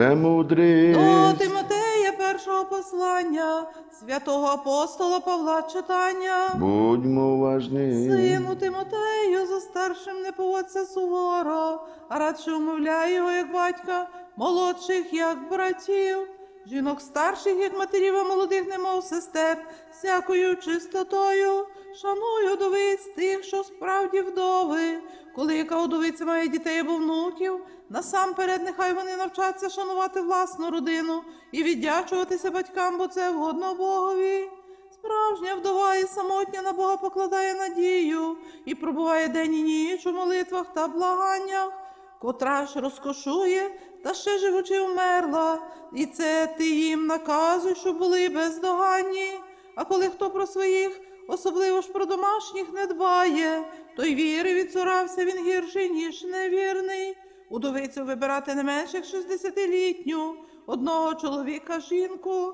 Премудрість. До Тимотея першого послання, святого апостола Павла читання. Будьмо уважні. Сину Тимотею, за старшим не поводься суворо, а радше умовляй його, як батька, молодших, як братів, жінок старших, як матерів, а молодих, немов сестер, всякою чистотою. Шаную удовиць тих, що справді вдови. Коли яка удовиця має дітей або внуків, насамперед нехай вони навчаться шанувати власну родину і віддячуватися батькам, бо це вгодно Богові. Справжня вдова і самотня на Бога покладає надію і пробуває день і ніч у молитвах та благаннях, котра ж розкошує та ще живучи вмерла, і це ти їм наказуй, щоб були бездоганні. А коли хто про своїх, особливо ж про домашніх, не дбає, той віри відцурався він гірший, ніж невірний. Удовицю вибирати не менше як 60-літню, одного чоловіка жінку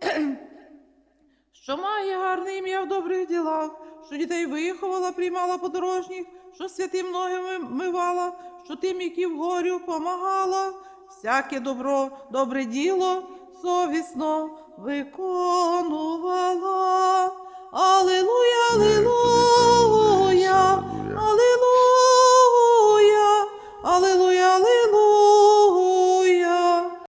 що має гарне ім'я в добрих ділах, що дітей виховала, приймала подорожніх, що святим ноги мивала, що тим, які в горю помагала, всяке добро, добре діло совісно виконувала.